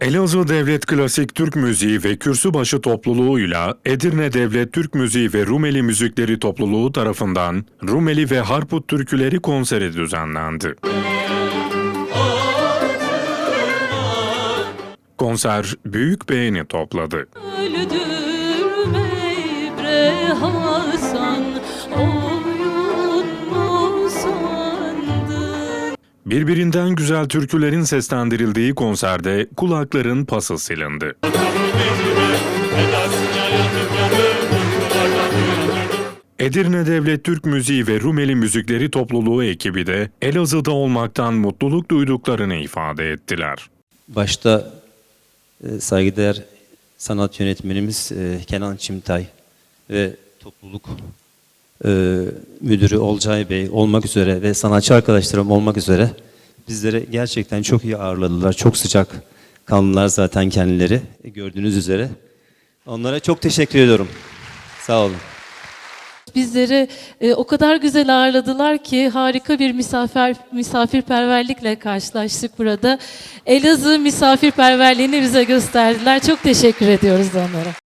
Elazığ Devlet Klasik Türk Müziği ve Kürsübaşı topluluğuyla Edirne Devlet Türk Müziği ve Rumeli Müzikleri topluluğu tarafından Rumeli ve Harput türküleri konseri düzenlendi. Konser büyük beğeni topladı. Öldür Birbirinden güzel türkülerin seslendirildiği konserde kulakların pası silindi. Edirne Devlet Türk Müziği ve Rumeli Müzikleri topluluğu ekibi de Elazığ'da olmaktan mutluluk duyduklarını ifade ettiler. Başta e, saygıdeğer sanat yönetmenimiz e, Kenan Çimtay ve topluluk e, müdürü Olcay Bey olmak üzere ve sanatçı arkadaşlarım olmak üzere bizleri gerçekten çok iyi ağırladılar. Çok sıcak kanlılar zaten kendileri e, gördüğünüz üzere. Onlara çok teşekkür ediyorum. Sağ olun. Bizleri e, o kadar güzel ağırladılar ki harika bir misafir misafirperverlikle karşılaştık burada. Elazığ misafirperverliğini bize gösterdiler. Çok teşekkür ediyoruz onlara.